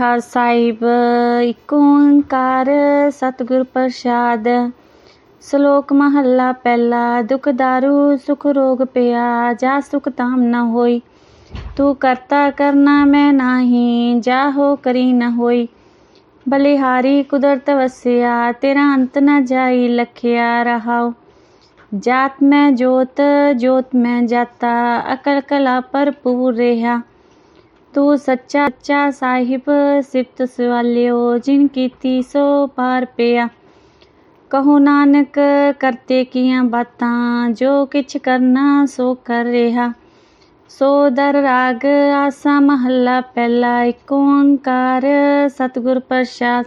ਰਹਿ ਸਾਹਿਬ ਇੱਕ ਓੰਕਾਰ ਸਤਿਗੁਰ ਪ੍ਰਸਾਦ ਸ਼ਲੋਕ ਮਹੱਲਾ ਪਹਿਲਾ ਦੁਖ ਦਾਰੂ ਸੁਖ ਰੋਗ ਪਿਆ ਜਾ ਸੁਖ ਤਾਮ ਨ ਹੋਈ ਤੂੰ ਕਰਤਾ ਕਰਨਾ ਮੈਂ ਨਾਹੀ ਜਾ ਹੋ ਕਰੀ ਨ ਹੋਈ ਬਲਿਹਾਰੀ ਕੁਦਰਤ ਵਸਿਆ ਤੇਰਾ ਅੰਤ ਨ ਜਾਈ ਲਖਿਆ ਰਹਾਉ ਜਾਤ ਮੈਂ ਜੋਤ ਜੋਤ ਮੈਂ ਜਾਤਾ ਅਕਲ ਕਲਾ ਭਰਪੂਰ ਰਿਹਾ तू सच्चा सच्चा साहिब, सिफत सवालियो जिनकी ती सो पार पिया। कहो नानक, करते किया बातां, जो किछ करना सो कर रहा। सो दर राग, आसा महला पहला एक ओंकार सतगुर प्रसाद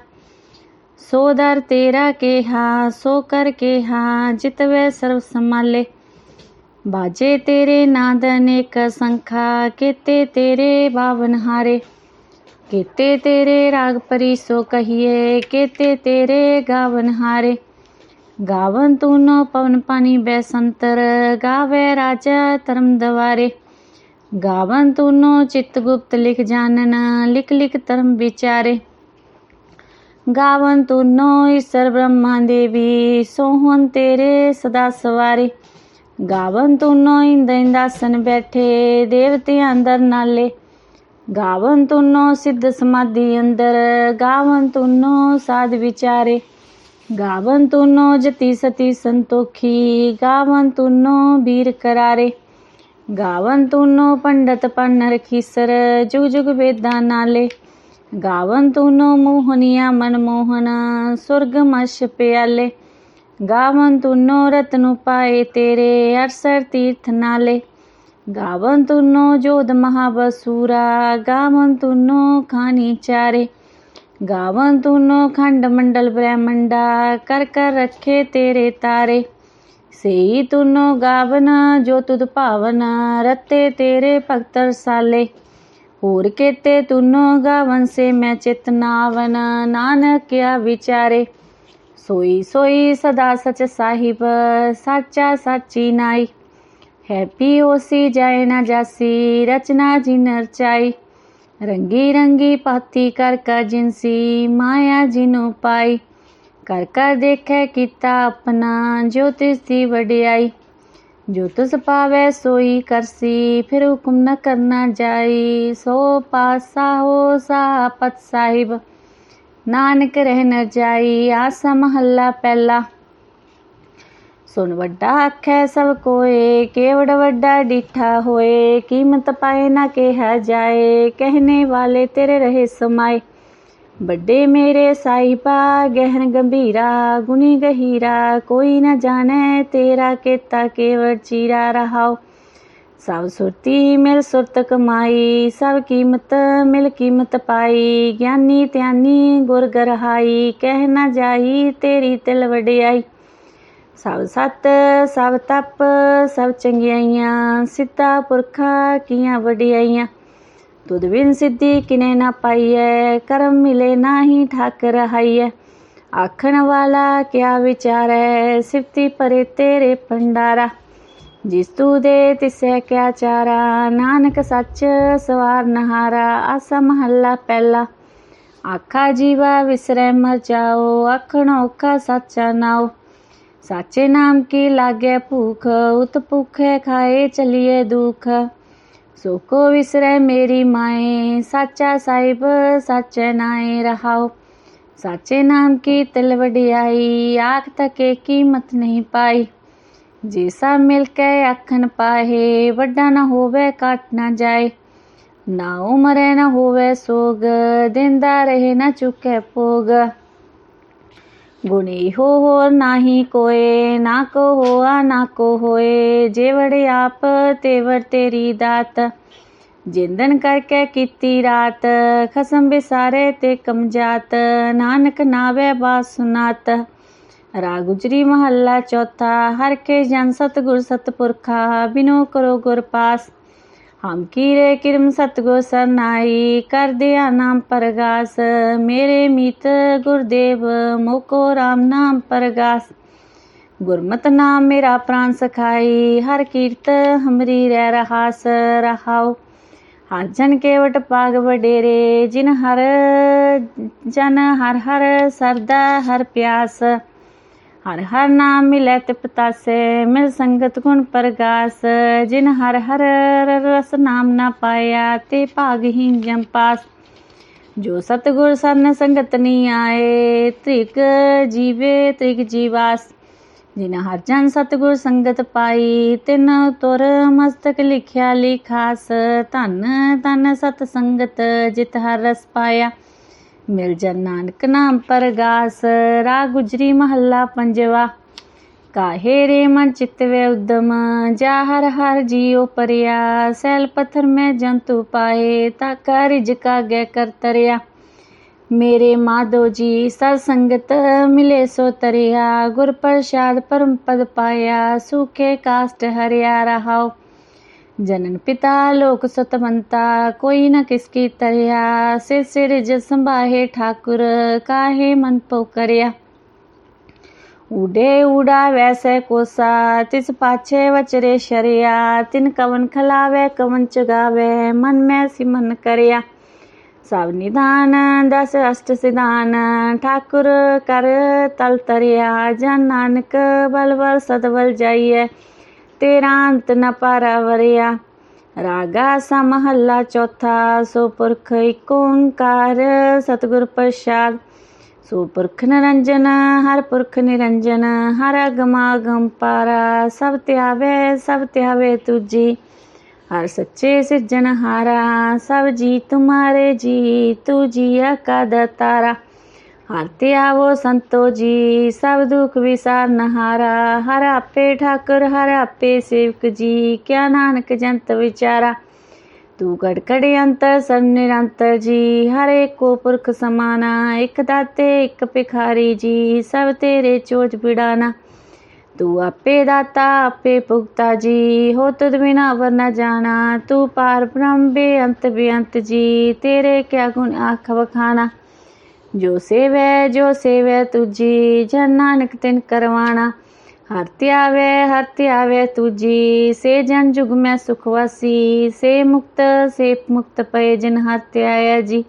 सो दर तेरा के हा सो कर के हा जित जितवे सर्व संभाले। ਬਾਜੇ ਤੇਰੇ ਨਾਦ ਅਨੇਕ ਸੰਖਾ, ਕੀਤੇ ਤੇਰੇ ਬਾਵਨ ਹਾਰੇ। ਕੀਤੇ ਤੇਰੇ ਰਾਗ ਪਰੀ ਸੋ ਕਹੀਏ, ਕੀਤੇ ਤੇਰੇ ਗਾਵਨ ਹਾਰੇ। ਗਾਵਨ ਤੂੰ ਨੋ ਪਵਨ ਪਾਣੀ ਬੈਸੰਤਰ, ਗਾਵੇ ਰਾਜਾ ਧਰਮ ਦਵਾਰੇ। ਗਾਵਨ ਤੂੰ ਨੋ ਚਿਤ ਗੁਪਤ ਲਿਖ ਜਾਣਨ, ਲਿਖ ਲਿਖ ਧਰਮ ਵਿਚਾਰੇ। ਗਾਵਨ ਤੂੰ ਨੋ ਈਸ਼ਰ ਬ੍ਰਹਮਾ ਦੇਵੀ, ਸੋਹਣ ਤੇਰੇ ਸਦਾ ਸਵਾਰੇ। ਗਾਵਨ ਤੂਨੋ ਇੰਦ ਇੰਦਾਸਨ ਬੈਠੇ, ਦੇਵਤੇ ਅੰਦਰ ਨਾਲੇ। ਗਾਵਨ ਤੂਨੋ ਸਿੱਧ ਸਮਾਧੀ ਅੰਦਰ, ਗਾਵਨ ਤੂਨੋ ਸਾਧ ਵਿਚਾਰੇ। ਗਾਵਨ ਤੂਨੋ ਜਤੀ ਸਤੀ ਸੰਤੋਖੀ, ਗਾਵਨ ਤੂਨੋ ਵੀਰ ਕਰਾਰੇ। ਗਾਵਨ ਤੂਨੋ ਪੰਡਤ ਪੰਨ ਖੀਸਰ ਜੁਗ ਜੁਗ ਵੇਦਾਂ ਨਾਲੇ। ਗਾਵਨ ਤੂਨੋ ਮੋਹਨੀਆ ਮਨਮੋਹਨ, ਸੁਰਗ ਮਸ਼ ਪਿਆਲੇ। ਗਾਵਨ ਤੂਨੋ ਰਤਨੁ ਪਾਏ ਤੇਰੇ ਅਰਸਰ ਤੀਰਥ ਨਾਲੇ। ਗਾਵਨ ਤੂਨੋ ਜੋਦ ਮਹਾਬਸੂਰਾ, ਗਾਵਨ ਤੂਨੋ ਖਾਨੀ ਚਾਰੇ। ਗਾਵਨ ਤੂਨੋ ਖੰਡ ਮੰਡਲ ਬ੍ਰਹਮੰਡਾ, ਕਰ ਕਰ ਰੱਖੇ ਤੇਰੇ ਤਾਰੇ। ਸਈ ਤੂਨੋ ਗਾਵਨ, ਜੋ ਤੁਧ ਭਾਵਨਾ, ਰਤੇ ਤੇਰੇ ਭਗਤਰ ਸਾਲੇ ਹੋਰ ਕੇਤੇ ਤੂਨੋ ਗਾਵਨ, ਸੇ ਮੈਂ ਚਿਤਨਾਵਨ ਨਾਨਕਿਆ ਵਿਚਾਰੇ। ਸੋਈ ਸੋਈ ਸਦਾ ਸਚ ਸਾਹਿਬ, ਸਾਚਾ ਸਾਚੀ ਨਾਈ। ਹੈਪੀ ਹੋਸੀ ਜਾਏ ਨਾ ਜਾਸੀ, ਰਚਨਾ ਜਿਨ ਰਚਾਈ ਰੰਗੀ ਰੰਗੀ ਪਾਤੀ ਕਰ ਕਰ ਜਿਨਸੀ ਮਾਇਆ ਜਿਨੂ ਪਾਈ। ਕਰ ਕਰ ਦੇਖੈ ਕੀਤਾ ਆਪਣਾ, ਜੋ ਤਿਸ ਦੀ ਵਡਿਆਈ। ਜੋ ਤੁਸ ਪਾਵੇ ਸੋਈ ਕਰਸੀ, ਫਿਰ ਹੁਕਮ ਨ ਕਰਨਾ ਜਾਈ। ਸੋ ਪਾਸਾ ਹੋ ਸਾ ਪਤ ਸਾਹਿਬ। ਨਾਨਕ ਰਹਿ ਨ ਜਾਈ, ਆਸਾ ਮਹੱਲਾ ਪਹਿਲਾ। ਸੁਣ ਵੱਡਾ ਆਖੈ ਸਭ ਕੋਏ, ਕੇਵੜ ਵੱਡਾ ਡਿਠਾ ਹੋਏ, ਕੀਮਤ ਪਾਏ ਨਾ ਕਿਹਾ ਜਾਏ, ਕਹਿਨੇ ਵਾਲੇ ਤੇਰੇ ਰਹੇ ਸਮਾਏ। ਵੱਡੇ ਮੇਰੇ ਸਾਹਿਬਾ ਗਹਿਨ ਗੰਭੀਰਾ, ਗੁਣੀ ਗਹੀਰਾ, ਕੋਈ ਨਾ ਜਾਣੈ ਤੇਰਾ ਕੇਤਾ ਕੇਵੜ ਚੀਰਾ ਰਹਾਓ सब सुरती मिल सुरत कमाई सब कीमत मिल कीमत पाई। ज्ञानी त्यानी गुर गरहाई, कह न जाई तेरी तिल वडियाई। सब सत सब तप सब चंगियाइया सिद्धा पुरखा कियाँ वडियाइयाँ। तुद बिन सिद्धि किने ना पाइए कर्म मिले ना ही ठाक है आखन वाला क्या विचार है, सिफती परे तेरे भंडारा। जिस तू दे तिसे क्या चारा, नानक सच सवार नहारा, आसा महला पहला आखा जीवा विसरे मर जाओ, आखण औखा साचा नाओ। साचे नाम की लागे भूख, उत भूख खाए चलिए दुख। सो को विसरे मेरी माए, साचा साहिब साचे नाए रहाओ। साचे नाम की तिल वडियाई आख तके कीमत नहीं पाई। ਜੇ ਜੈਸਾ ਮਿਲ ਕੇ ਆਖਣ ਪਾਹੇ, ਵੱਡਾ ਨਾ ਹੋਵੇ ਕੱਟ ਨਾ ਜਾਏ। ਨਾ ਉਮਰੇ ਨਾ ਹੋਵੇ ਸੋਗ, ਦਿੰਦਾ ਰਹੇ, ਨਾ ਚੁੱਕੇ ਭੋਗ। ਗੁਣੀ ਹੋ ਹੋਰ ਨਾਹੀ ਕੋਏ, ਨਾ ਕੋ ਹੋਆ, ਨਾ ਕੋ ਹੋਏ। ਜੇ ਵੜੇ ਆਪ, ਤੇ ਤੇਰੀ ਦਾਤ। ਜਿੰਦਨ ਕਰਕੇ ਕੀਤੀ ਰਾਤ, ਖਸਮ ਬਿਸਾਰੇ ਤੇ ਕਮਜਾਤ ਨਾਨਕ ਨਾਵੇ ਬਾਸ ਰਾਗੁਜਰੀ ਮਹੱਲਾ ਚੌਥਾ, ਹਰ ਕੇ ਜਨ ਸਤਗੁਰ ਸਤਪੁਰਖਾ, ਬਿਨੋ ਕਰੋ ਗੁਰ ਪਾਸ। ਹਮ ਕੀਰੇ ਕਿਰਮ ਸਤਗੁਰ ਸਰਨਾਈ, ਕਰ ਦਿਆ ਨਾਮ ਪਰਗਾਸ। ਮੇਰੇ ਮੀਤ ਗੁਰਦੇਵ, ਮੋਕੋ RAM ਨਾਮ ਪਰਗਾਸ। ਗੁਰਮਤ ਨਾਮ ਮੇਰਾ ਪ੍ਰਾਨ ਸਖਾਈ, ਹਰ ਕੀਰਤ ਹਮਰੀ ਰਹਿ ਰਹਾਸ ਰਹਾਓ ਹਰ ਜਨ ਕੇਵਟ ਪਾਗ ਵਡੇਰੇ, ਜਿਨ ਹਰ, ਜਨ ਹਰ ਹਰ ਸਰਦਾ ਹਰ ਪਿਆਸ। ਹਰ ਹਰ ਨਾਮ ਮਿਲੇ ਤੇ ਪਤਾਸੇ ਮਿਲ ਸੰਗਤ ਗੁਣ ਪ੍ਰਗਾਸ, ਜਿਨ ਹਰ ਹਰ ਰਸ ਨਾਮ ਨਾ ਪਾਇਆ, ਤੇ ਭਾਗਹੀਨ ਜਮ ਪਾਸ। ਜੋ ਸਤਗੁਰ ਸਰਨ ਸੰਗਤ ਨੀ ਆਏ, ਤ੍ਰਿਕ ਜੀਵੇ ਤ੍ਰਿਕ ਜੀਵਾਸ। ਜਿਨ ਹਰ ਜਨ ਸਤਗੁਰ ਸੰਗਤ ਪਾਈ, ਤਿਨ ਤੁਰ ਮਸਤਕ ਲਿਖਿਆ ਲਿਖਾਸ ਧਨ ਧਨ ਸਤ ਸੰਗਤ, ਜਿਤ ਹਰ ਰਸ ਪਾਇਆ। मिर्जन नानक नाम पर गास, रा गुजरी महला पंजवा। काहे रे मन चितवे उद्यम, जा हर हर जियो परिया। सैल पत्थर में जंतु पाए ताका रिजका गै कर तरिया। मेरे माधो जी सत्संगत मिले सो तरिया। गुर प्रसाद परम पद पाया, सूखे काष्ट हरिया रहाओ। जनन पिता, लोक सतमता कोई न किसकी तरिया, सिर सिर जस ठाकुर, काहे मन पोकरिया उडे उड़ा वैसे कोसा, तिस पाछे वचरे शरिया, तिन कवन खलावे, कवन चगावे, मन में सिमन करिया। सब निदान, दस अष्ट सिदान, ठाकुर कर तल तरिया, जन नानक बल बल सदबल जाइए। ਤੇਰਾ ਅੰਤ ਨ ਪਾਰਾਵਰਿਆ। ਰਾਗਾ ਸਾ ਚੌਥਾ ਸੋ ਪੁਰਖ ਏਕ ਓੰਕਾਰ, ਸਤਿਗੁਰ ਪ੍ਰਸਾਦ। ਸੋ ਪੁਰਖ ਨਿਰੰਜਨ, ਹਰ ਪੁਰਖ ਨਿਰੰਜਨ, ਹਰ ਅਗਮਾਗਮ ਪਾਰਾ। ਸਭ ਧਿਆਵੇ ਸਭ ਧਿਆਵੇ ਤੁਜੀ। ਹਰ ਸੱਚੇ ਸਿਰਜਣਹਾਰਾ, ਸਭ ਜੀ ਤੁਮਾਰੇ ਜੀ ਤੂੰ ਜੀਆ ਕਾ ਦਤਾਰਾ ਹਰ ਤੇ ਆਵੋ ਸੰਤੋ ਜੀ, ਸਭ ਦੁਖ ਵਿਸਾਰ ਨਹਾਰਾ ਹਰ ਆਪੇ ਠਾਕੁਰ, ਹਰ ਆਪੇ ਸੇਵਕ ਜੀ, ਕਿਆ ਨਾਨਕ ਜੰਤ ਵਿਚਾਰਾ। ਤੂੰ ਕੜ ਅੰਤਰ, ਸਰ ਨਿਰੰਤਰ ਜੀ, ਹਰ ਏਕੋ ਪੁਰਖ ਸਮਾਨਾ। ਇੱਕ ਦਾਤੇ, ਇੱਕ ਭਿਖਾਰੀ ਜੀ, ਸਭ ਤੇਰੇ ਚੋਜ ਬਿੜਾਨਾ। ਤੂੰ ਆਪੇ ਦਾਤਾ, ਆਪੇ ਭੁਗਤਾ ਜੀ, ਹੋ ਤੁਧ ਬਿਨਾ ਵਰ ਨ ਜਾਣਾ। ਤੂੰ ਪਾਰ ਬ੍ਰਹਮ ਬੇਅੰਤ ਬੇਅੰਤ ਜੀ, ਤੇਰੇ ਕਿਆ ਗੁਣ ਆਖ ਵਖਾਣਾ। ਜੋ ਸੇਵੈ ਜੋ ਸੇਵੈ ਤੁਜੀ ਜਨ ਨਾਨਕ ਤਿਨ ਕਰਵਾਣਾ ਹਰ ਧਿਆਵੇ ਹਰ ਧਿਆਵੇ ਤੁਜੀ ਸੇ ਜਨ ਜੁਗ ਮੈਂ ਸੁਖ ਵਸੀ ਸੇ ਮੁਕਤ ਸੇ ਮੁਕਤ ਪਏ ਜਿਨ ਹਰ ਧਿਆਇਆ ਜੀ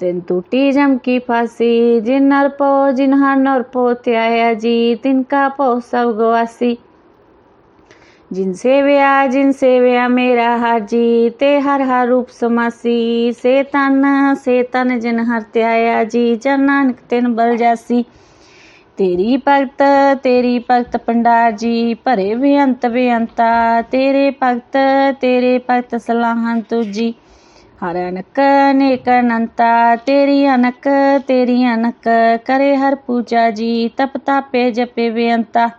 ਤਿਨ ਟੂਟੀ ਜਮ ਕੀ ਫਾਸੀ ਜਿਨ ਨਰ ਪੋ ਜਿਨ ਹਰ ਨਰ ਪੋ ਧਿਆਇਆ ਜੀ ਤਿਨ ਕਾ ਪੋ ਸਭ ਗਵਾਸੀ जिनसे व्या जिनसे व्या मेरा जी ते हर हर रूप समासी से तन से तन जिन हर त्याया जी, जन तिन बल जासी। तेरी भगत तेरी भगत पंडार जी, भरे बेअंत बेअंता तेरे भगत तेरे भगत सलाहन तुझी। हर अनक, नेक अनंता। तेरी अनक तेरी अनक, करे हर पूजा जी, तप तापे जपे बेअंता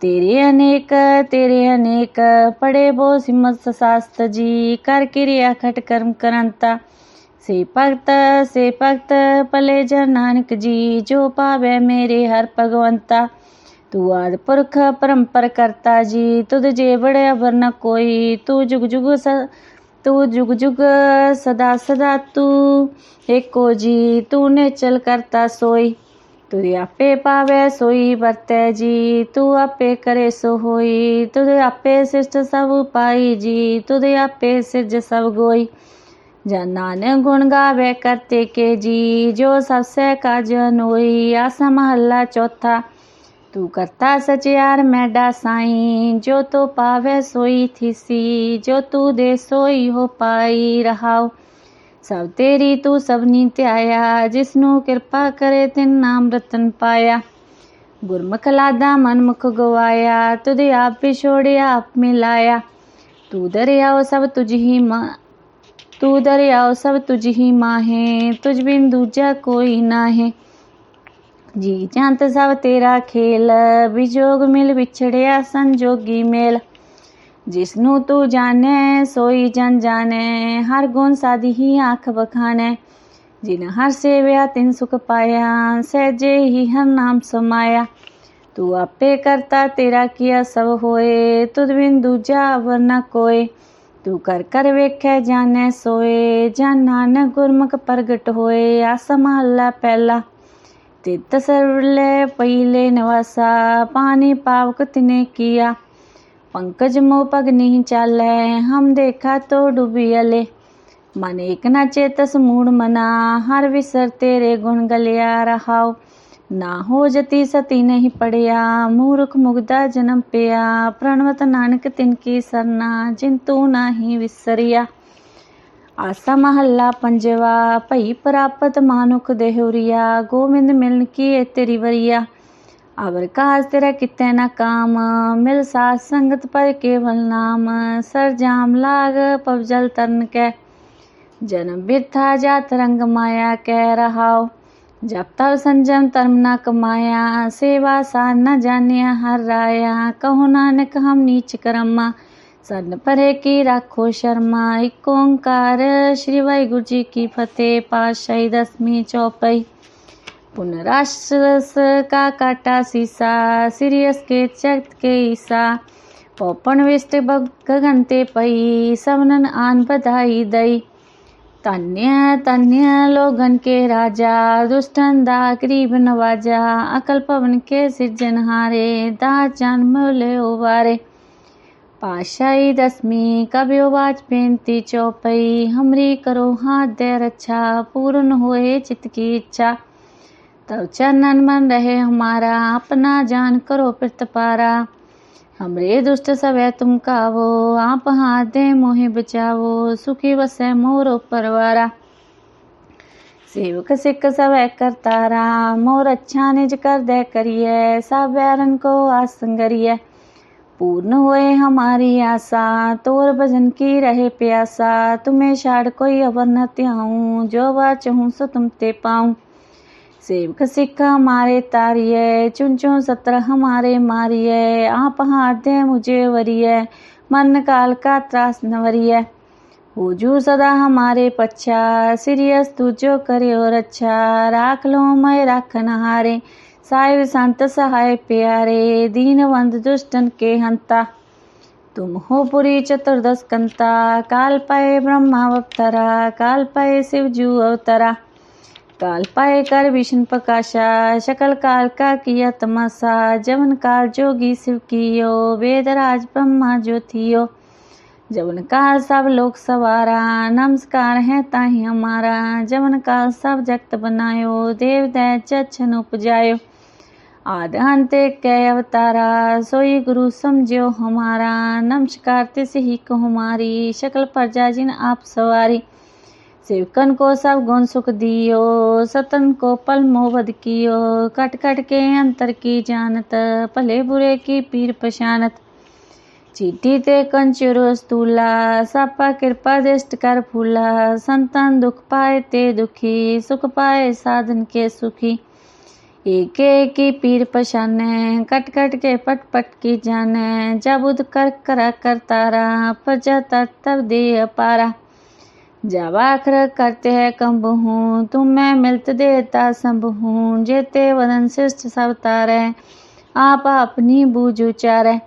तेरे अनेक तेरे अनेक, पड़े बो सिमत शास्त्र जी, कर क्रिया खट कर्म करंता। से भक्त से भक्त, पले जन नानक जी, जो पावे मेरे हर भगवंता। तू आदि पुरख, परंपर करता जी तुद जे बड़े अबर न कोई। तू जुग जुग स, तू जुग जुग सदा सदा तू, एको जी तू ने चल करता सोई। ਤੁਧ ਆਪੇ ਪਾਵੇ ਸੋਈ, ਵਰਤੈ ਜੀ। ਤੂੰ ਆਪੇ ਕਰੇ ਸੋ ਹੋਈ। ਤੁਧ ਆਪੇ ਸਿਸ਼ਟ ਸਭ ਪਾਈ ਜੀ। ਤੁਧ ਆਪੇ ਸਿਰਜ ਸਭ ਗੋਈ। ਜਨਾਨ ਗੁਣ ਗਾਵੇ ਕਰਤੇ ਕੇ ਜੀ। ਜੋ ਸਭ ਸੇ ਕਾਜ ਨੋਈ ਆਸ ਮਹੱਲਾ ਚੌਥਾ। ਤੂੰ ਕਰਤਾ ਸਚਿਆਰ ਮੈਡਾ ਸਾਈ। ਜੋ ਤੋ ਪਾਵੇ ਸੋਈ ਥੀਸੀ। ਜੋ ਤੂੰ ਦੇ ਸੋਈ ਹੋ ਪਾਈ ਰਹਾਓ ਸਭ ਤੇਰੀ ਤੂੰ ਸਭਨੀ ਧਿਆਇਆ ਜਿਸ ਨੂੰ ਕਿਰਪਾ ਕਰੇ ਤਿਨ ਨਾਮ ਰਤਨ ਪਾਇਆ। ਗੁਰਮੁਖ ਲਾਦਾ ਮਨ ਮੁਖ ਗਵਾਇਆ, ਤੁਧ ਆਪ ਵਿਛੋੜਿਆ ਆਪ ਮਿਲਾਇਆ। ਤੂੰ ਦਰਿਆਓ ਸਭ ਤੁਝ ਹੀ ਮਾ ਤੂੰ ਦਰਿਆਓ ਸਭ ਤੁਝ ਹੀ ਮਾਹੇ, ਤੁਝ ਬਿਨ ਦੂਜਾ ਕੋਈ ਨਾਹੇ। ਜੀ ਜੰਤ ਸਭ ਤੇਰਾ ਖੇਲ ਵਿਜੋਗ ਮਿਲ ਵਿਛੜਿਆ ਸੰਜੋਗੀ ਮੇਲ। ਜਿਸਨੂੰ ਤੂੰ ਜਾਣੈ, ਸੋਈ ਜਨ ਜਾਣੈ, ਹਰ ਗੁਣ ਸਾਧੀ ਹੀ ਆਖ ਬਖਾਨੈ ਜਿਨ ਹਰ ਸੇਵਿਆ, ਤਿਨ ਸੁਖ ਪਾਇਆ, ਸਹਿਜੇ ਹੀ ਹਰ ਨਾਮ ਸਮਾਇਆ। ਤੂੰ ਆਪੇ ਕਰਤਾ ਤੇਰਾ ਕੀਆ ਸਭ ਹੋਏ, ਤੁਧ ਬਿਨ ਦੂਜਾ ਅਵਰ ਨ ਕੋਏ। ਤੂੰ ਕਰ ਕਰ ਵੇਖੈ, ਜਾਣੈ, ਸੋਏ, ਜਨ ਨਾਨਕ ਗੁਰਮੁਖ ਪ੍ਰਗਟ ਹੋਏ, ਆਸ ਮਹੱਲਾ ਪਹਿਲਾ। ਤਿਤ ਸਰਵਲੇ ਪਈਲੇ ਨਵਾਸਾ, ਪਾਣੀ ਪਾਵਕ ਤਿਨੇ ਕੀਆ। पंकज मोह पग नहीं चाले हम देखा तो डूबी अले मन एक न चेतस मूड मना हर विसर तेरे गुण गलिया रहाओ ना हो जती सती नहीं पड़िया मूर्ख मुग्धा जन्म पिया प्रणवत नानक तिनकी सरना जिंतु नाही विसरिया आसा महल्ला पंजवा भई प्राप्त मानुख देहुरिया गोविंद मिलन की ए अवर काज तेरा कितने न काम, मिल साथ संगत पर केवल नाम, सर जाम लाग पवजल तरन के। जन्म बिरथा जात रंग माया कह रहाओ, जब तब संजम तरम न कमाया, सेवा सार न जानिया हर राया। कहो नानक, हम नीच करमा सन परे की राखो शर्मा। एक ओंकार, श्री वाहिगुरु जी की फतेह, पातशाही दसवीं चौपाई। पुनराश्रस का काटा सीसा, सीरियस के चक्त के ईसा। पोपन विष्ट गगन ते पई सबनन आन बधाई दई। तन्य तन्य लोगन के राजा, दुष्टन दा गरीब नवाजा। अकल पवन के सिरजनहारे दा जन्म ले उबारे पाशाई दसवीं कव्यो बाज बेनती चौपई। हमरी करो हाथ दे रक्षा पूर्ण होए चित्त की इच्छा। तब चरणन मन रहे हमारा, अपना जान करो प्रत पारा। हमरे दुष्ट सब तुम कावो, आप हाथ दे मोहे बचावो, सुखी बसे मोरो परवारा। सेवक सिख सब करतारा मोर अच्छा निज कर दे करिए, सब बैरन को आसंगरिए पूर्ण हुए हमारी आशा, तोर भजन की रहे प्यासा, तुम्हें छाड़ कोई अवर न त्याऊं, जो बार चाहूँ सो तुम ते पाऊँ। सेवक सिख हमारे तारिये चुन चुन सत्र हमारे मारिये आप हाथ मुझे वरिये मन काल का त्रास न वरिये हुजूर सदा हमारे पच्छा, सिरियस तुझो करे और अच्छा राख लो मैं राखन हारे, साहिब संत सहाय प्यारे, दीनवंत दुष्टन के हंता। तुम हो पुरी चतुर्दश कंता, काल पाए ब्रह्मा अवतरा, काल पाए शिव जू अवतरा। काल पाए कर विष्णु प्रकाशा, शकल काल का किया तमाशा, जवन काल जोगी शिव कियो वेदराज ब्रह्मा ज्योतियो। जवन काल सब लोक सवारा, नमस्कार है ताही हमारा। जवन काल सब जगत बनायो, देव दै चन उपजायो। आद अंत कै अवतारा, सोई गुरु समझो हमारा। नमस्कार तिस ही को हमारी शकल प्रजा जिन आप सवारी। सेवकन को सब गुण सुख दियो, सतन को पल मोहबद कियो। कट कट के अंतर की जानत, भले बुरे की पीर पशानत चीटी ते कंचुरो स्तूला सापा कृपा दृष्ट कर फूला। संतन दुख पाए ते दुखी, सुख पाए साधन के सुखी। एक एक पीर पशाने कट कट के पट पट की जाने। जबुद कर करा कर तारा, प्रजा तब दे अपारा। जब आखर करते हैं कम्ब हूँ तुम मैं मिलत देता संभ हूँ जेते वदन शिष्ट सब तारे, आप अपनी बूझ उचारे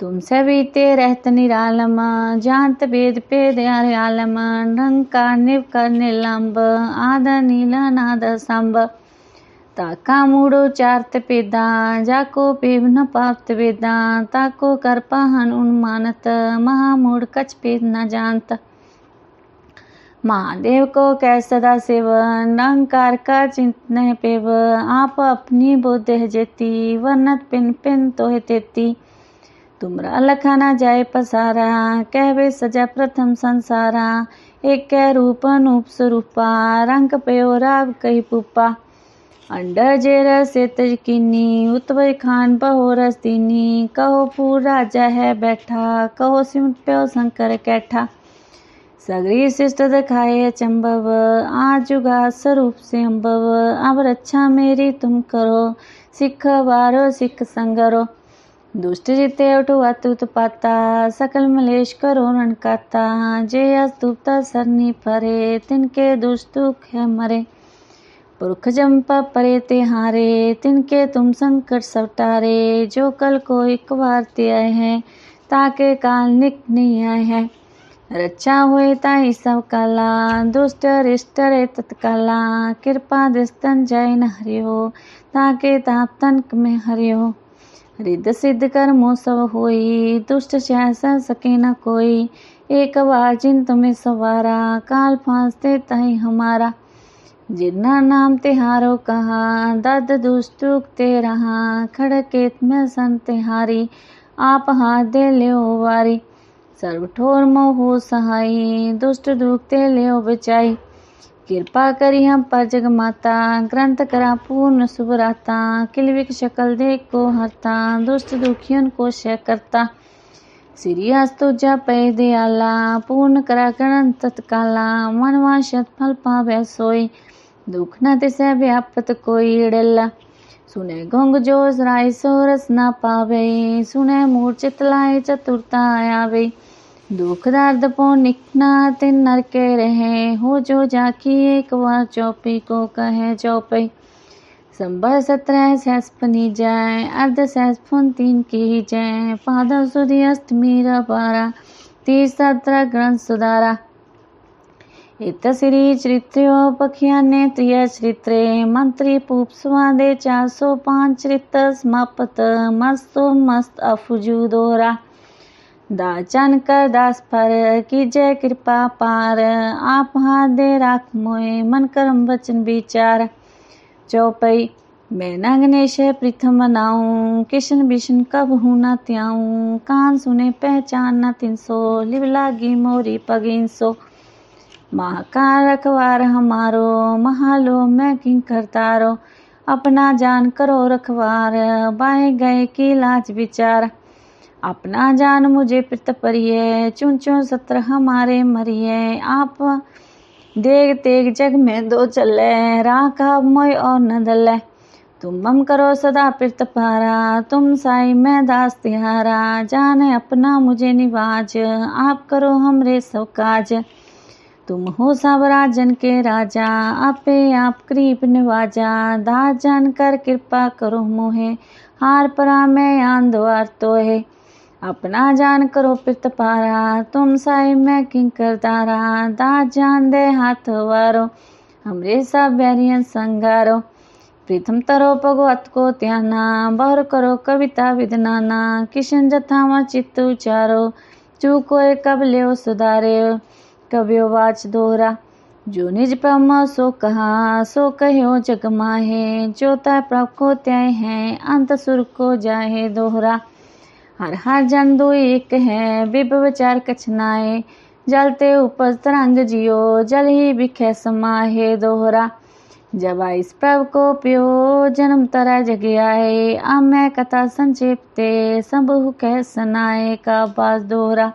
तुमसे बीते रहत निरालम, जानत वेद पेद आलम का निव कर निलंब, आद नीला नाद संभ ताका मूड़ो चारत पेदा, जाको पेव न पाप्त वेदा, ताको कर पाहन उन्मानत महामूढ़ कच पेद न जानत। महादेव को कै सदा सेवन, अहंकार का चिंतन पेव। आप अपनी बुद्ध जेती वर्णत पिन पिन तो तेती। तुमरा लखाना जाए पसारा, कहवे सजा प्रथम संसारा। एक कह रूप अनूप स्वरूपा, रंग पयो राव कही पुपा। अंडर जेर से तजकिनी उतवय खान बहो रसदीनी कहो पूर राजा है बैठा, कहो सिमट प्यो शंकर कैठा। सगरी शिष्ट दिखाए चंबव आजुगा स्वरूप से अम्बव अब रक्षा मेरी तुम करो, सिख वारो, सिख संगरो। दुष्ट जीते उठो अतुत पाता, सकल मलेश करो रणकाता जे अस्तुपता सरनी परे तिनके दुष्ट है मरे। पुरख जंपा परे ते हारे, तिनके तुम संकट सवटारे। जो कल को एक बार ते आए हैं, ताके काल निक नहीं आए हैं। रक्षा हुए ताई सब कला, दुष्ट रिष्ट रे तत्काला। कृपा दिस्तन जय न हरियो ताके ताप तनक में हरियो रिद सिद्ध कर मो सब होई, दुष्ट सह सके न कोई। एक बार जिन तुम्हें सवारा, काल फांसते तही हमारा। जिन्ना नाम तिहारो कहा, दद दुष्टुक ते रहा। खड़केत में सन तिहारी, आप हाथ दे लियो वारी। सर्व ठोर मोह सहाई दुष्ट दुख ते लियो बचाई। कृपा करी हम पर जग माता ग्रंथ करा पूर्ण सुभराता किलविक शकल देख को हरता, दुष्ट दुखियन को शय करता। सिरियास तुझा पै दयाला, पूर्ण करा गणन तत्काला मनवा शत फल पावे सोई, दुख न तिसे व्यापत कोई डल्ला। सुने घोंग जोश राय सोरस ना पावे, सुने मूर्छित लाए चतुरता आवे। दुख दर्द पो निकना तिन नर के रहे, हो जो जाकी एक बार चौपी को कहे चौपई संबर सत्रह सहस पनी जाए, अर्ध सहस फुन तीन की जाए। पादव अष्ट मीरा पारा तीस सत्रह ग्रंथ सुधारा। इतसिरी चरित्रोपख्याने त्रियचरित्रे मंत्री पूप स्वादे चार सौ पाँच चरित समाप्त, मस्तो मस्त अफुजू दोहरा। दाचन कर दास पर की जय कृपा पार। आप हाथ दे राख मोए, मन कर्म वचन विचार। चौपई, मैं नगनेश प्रथम मनाऊं किशन बिशन कब हूँ न त्याऊं। कान सुने, पहचान न तीन सो, लिव लागी मोरी पगिन सो। महाकाल रखवार हमारो, महालो मैं किंग करतारो। अपना जान करो रखवार, बाए गए की लाज विचार। अपना जान मुझे पित परिये चुन चुन सत्र हमारे मरिए आप देख तेग जग में दो चले राखा मोय और न दले। तुम मम करो सदा पित पारा, तुम साई मैं दास तिहारा। जाने अपना मुझे निवाज, आप करो हमरे सब काज तुम हो सब राजन के राजा, आपे आप करीब निवाजा। दास जान कर कृपा करो मोहे, हार परा मैं आन द्वार तो है अपना जान करो पित पारा तुम साई मैं किंग कर दारा दास जान दे हाथ वारो, हमरे सब बैरियन संगारो। प्रथम तरो भगवत को त्याना बर करो कविता विदनाना, किशन जथावा चित्त उचारो चूको कब ले सुधारे, कव्यो वाच दोहरा। जो निज प्रम सो कहा, सो कहो जग माहे जोता प्रभ को त्याय है, अंत सुर को जाहे दोहरा। हर हर जन दो एक है। विभ विचार कछनाए, जलते उपज तरंग जियो, जल ही बिखे समाहे दोहरा। जब इस प्रभ को पियो, जन्म तरा जग अब मैं कथा संक्षेपते, सब कह सनाए का बास दोहरा।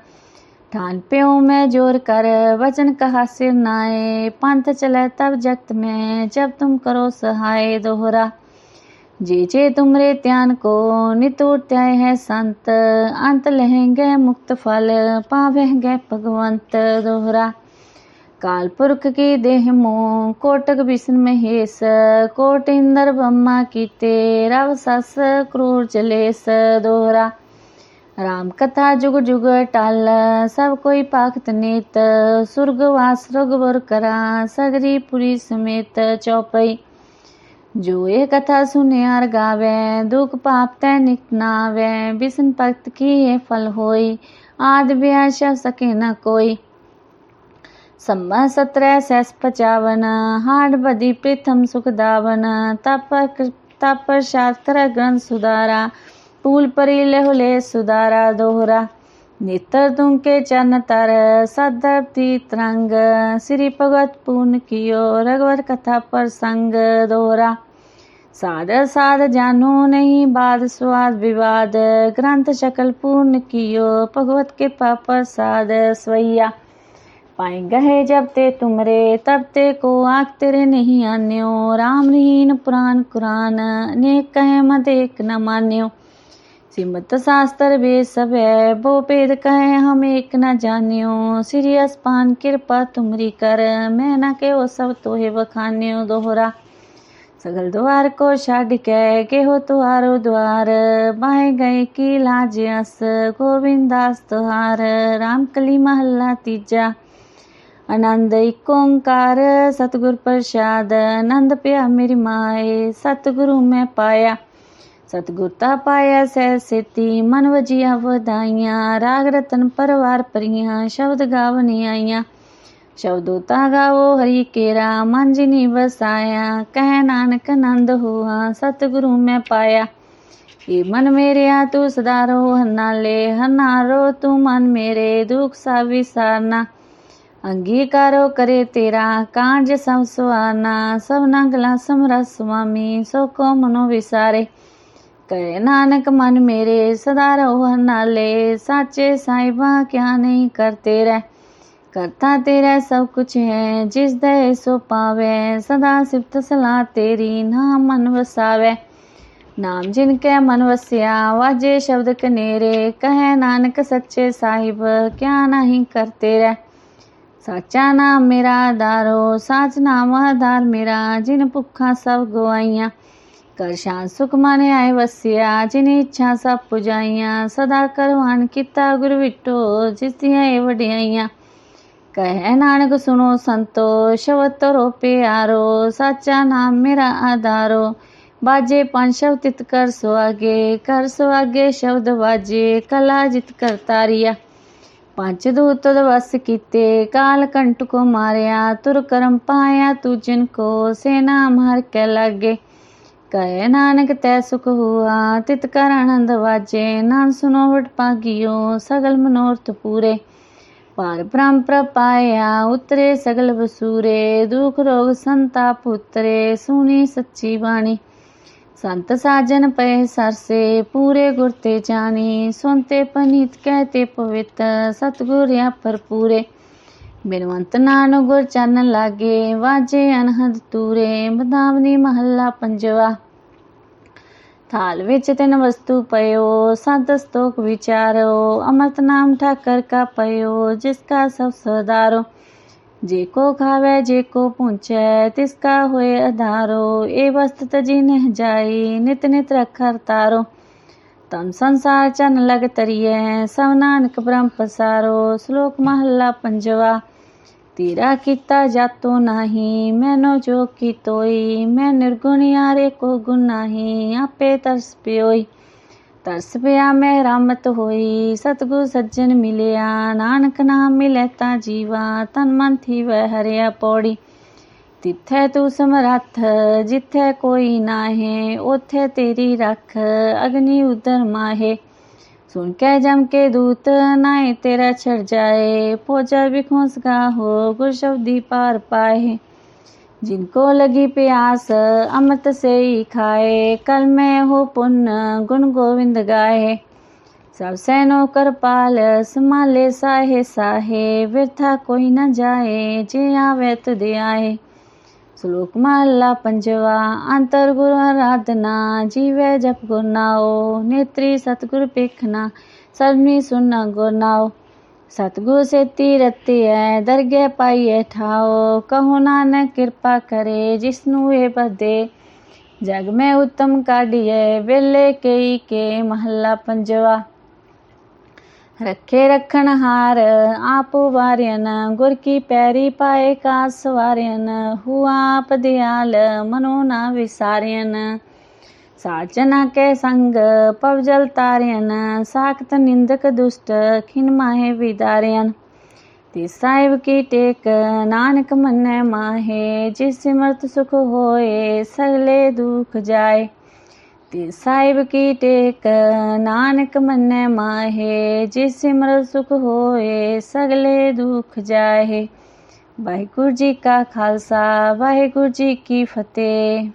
ठान प्यो में ज़ोर कर, वचन कहा सिर नाए। पंथ चले तब जगत में, जब तुम करो सहाय दोहरा। जे जे तुमरे त्यान को नितुर त्याय है संत। अंत लहेंगे मुक्त फल, पावेंगे भगवंत दोहरा। काल पुरख की देह मोह, कोटक विष्णु महेश। कोट इंद्र ब्रह्मा की तेरा सस क्रूर जलेस दोहरा। राम कथा जुग जुग टाल, सब कोई पाखत नेत। सुर्गवास रोगवर करा, सगरी पुरी समेत चौपई। जो ये कथा सुने और गावे, दुख पाप तय निकनावे विष्णु भक्त की ये फल होई, आद ब्याशा सके न कोई। सम्मा सत्रह, सैस पचावन, हाड बदी प्रथम सुख दावन तप तप शास्त्र ग्रंथ सुधारा, फूल परी लेहुले सुधारा दोहरा। नेत्र तुमके चरण तर सदती तरंग, श्री भगवत पूर्ण कियो, रघुवर कथा पर संग दोहरा। साध साध जानो नहीं बाद स्वाद विवाद। ग्रंथ शकल पूर्ण कियो, भगवत के पापर साध स्वैया पाए गहे जब ते तुमरे, तब ते को आख तेरे नहीं आन्यो। राम रीन पुराण कुरान अनेक कहे मत एक न मान्यो। सिमत शास्त्र वे सब है, वो पेद कहे हम एक न जान्यो। सिरियस पान कृपा तुमरी कर, मैं न के वो सब तो है बखान्यो दोहरा। सगल द्वार को छाड़ के के हो तुहारो द्वार बाए गए की लाज अस गोविंदास तुहार राम कली महल्ला तीजा आनंद एक ओंकार सतगुर प्रसाद आनंद पिया मेरी माए सतगुरु में पाया ਸਤਿਗੁਰਤਾ ਪਾਇਆ ਸਹਿ ਸੇਤੀ ਮਨ ਵਜੀਆ ਵਧਾਈਆਂ ਰਾਗ ਰਤਨ ਪਰਵਾਰ ਪਰੀਆਂ ਸ਼ਬਦ ਗਾਵਨੀ ਆਈਆਂ शवदूता गावो हरि केरा मन जिनी बसाया। कह नानक नंद हुआ, सतगुरु मैं पाया। ये मन मेरे आ, तू सदारो हन्ना ले। हन्ना रो, तू मन मेरे, दुख सा विसारना। अंगीकारो करे तेरा, कांज सब सुहाना। सब नंगला समरा स्वामी, सो को मनो विसारे। कहे नानक मन मेरे सदारो हन्ना ले। साचे साहिबा, क्या नहीं करते रह। करता तेरा सब कुछ है, जिस दय सो पावे, सदा सिफ्त सलाह तेरी ना मन वसावे। नाम जिनके मन वसिया, वाजे शब्द कनेरे, कहे नानक सच्चे साहिब, क्या नहीं करते रह साचा नाम मेरा दारो, साच नाम आधार मेरा, जिन भुखा सब गुआइया। कर शां सुख मन आए वसिया, जिन इच्छा सब पुजाइया, सदा करवान किता गुरविटो जिस दिया वडियाइया। कहनानक सुनो संतोष अवतरो प्यारो साचा नाम मेरा आधारो बाजे पांच शव तित कर सो आगे ਕਰ सो आगे शब्द बाजे कला जित कर तारिया ਪੰਜ ਦੂਤ ਵਸ ਕੀਤੇ, ਕਾਲ ਕੰਟ ਕੋ ਮਾਰਿਆ, ਤੁਰ ਕਰਮ ਪਾਇਆ ਤੂ ਜਿਨ ਕੋ ਸੇਨਾ ਮਾਰ ਕੇ ਲਾਗੇ। ਕਹਿ ਨਾਨਕ ਤੈ ਸੁਖ ਹੁਆ, ਤਿਤ ਕਰ ਆਨੰਦ ਵਾਜੇ ਨਾਨ ਸੁਨੋ ਵਟ ਪਾਗਿਓ ਸਗਲ ਮਨੋਰਥ ਪੂਰੇ। ਪਾਰ ਬ੍ਰਹਮ ਪ੍ਰਪਾਇਆ ਉਤਰੇ ਸਗਲ ਵਸੂਰੇ, ਦੁਖ ਰੋਗ ਸੰਤਾਪ ਉਤਰੇ, ਸੁਣੀ ਸੱਚੀ ਬਾਣੀ। ਸੰਤ ਸਾਜਨ ਪਏ ਸਰਸੇ, ਪੂਰੇ ਗੁਰ ਤੇ ਜਾਣੀ। ਸੁਨਤੇ ਪਨੀਤ ਕਹਤੇ ਪਵਿੱਤ, ਸਤਗੁਰ ਆਪਰ ਪੂਰੇ ਬਿਨਵੰਤ ਨਾਨਕ ਗੁਰ ਚਰਨ ਲਾਗੇ, ਵਾਜੇ ਅਨਹਦ ਤੂਰੇ ਬਦਾਵਨੀ ਮਹੱਲਾ ਪੰਜਵਾ। ਥਾਲ ਵਿੱਚ ਤਿੰਨ ਵਸਤੂ ਪਇਓ ਸੰਤ ਸਤੋਕ ਵਿਚਾਰੋ ਅਮਰਤ ਨਾਮ ਠਾਕਰ ਕਾ ਪਇਓ ਜਿਸ ਕਾ ਸਭ ਸਦਾਰੋ ਜੇ ਕੋ ਖਾਵੇ ਜੇ ਕੋ ਪੁੰਚੈ ਤਿਸ ਕਾ ਹੋਏ ਅਧਾਰੋ ਇਹ ਵਸਤ ਤਜੀ ਨਹ ਜਾਈ ਨਿਤ ਨਿਤ ਰਖਰ ਤਾਰੋ ਤਮ ਸੰਸਾਰ ਚਨ ਲਗ ਤਰੀਐ ਸਭ ਨਾਨਕ ਬ੍ਰਹਮ ਪਸਾਰੋ तेरा किता जा जातो नाही मैनो जो की तोई मैं निर्गुण यारे को गुण नाही आपे तरस प्योई तरस पिया मैं रामत होई सतगुर सज्जन मिलिया नानक नाम मिले ता जीवा तन मन थी वह हरिया पौड़ी तिथे तू समरथ जिथे कोई ना है ओथे तेरी रख अग्नि उदर माहे सुन के जम के दूत नाए तेरा छड़ जाए। पोजा भी खोस गा हो गुर शब्दी पार पाए। जिनको लगी प्यास, अमृत से ही खाए। कल में हो पुण्य, गुण गोविंद गाए। सब सैनो कर पाल, संभाले साहे साहे। व्यर्था कोई न जाए, जे आवे तुद आए श्लोक माला पंचवा अंतर गुरु आराधना जीव जप गुरनाओ नेत्री सतगुरु पेखना सरमी सुना गुरनाओ सतगुरु से तीरते है दरगे पाइए ठाओ। कहो नानक कृपा करे जिसनु ये बदे। जग में उत्तम काढ़िए वेले कई के, के महला पंजवा। ਰੱਖੇ ਰੱਖਣ ਹਾਰ, ਆਪ ਵਾਰਿਆਨ ਗੁਰ ਕੀ ਪੈਰੀ ਪਾਏ ਕਾਸ ਸਵਾਰਿਆਨ ਹੁਆ ਆਪ ਦਿਆਲ, ਮਨੋ ਨਾ ਵਿਸਾਰਿਆਨ ਸਾਚਨਾ ਕੇ ਸੰਗ, ਪਵ ਜਲ ਤਾਰਿਆਨ ਸਾਖਤ ਨਿੰਦਕ ਦੁਸ਼ਟ, ਖਿਨ ਮਾਹੇ ਵਿਦਾਰਿਆਨ ਤੇ ਸਾਹਿਬ ਕੀ ਟੇਕ, ਨਾਨਕ ਮੰਨੈ ਮਾਹੇ, ਜਿਸ ਸਿਮਰਤ ਸੁਖ ਹੋਏ, ਸਗਲੇ ਦੁਖ ਜਾਏ। जी साहिब की टेक नानक मन माहे, जिस मर सुख होए, सगले दुख जाहे। वाहेगुरु जी का खालसा, वाहेगुरु जी की फतेह।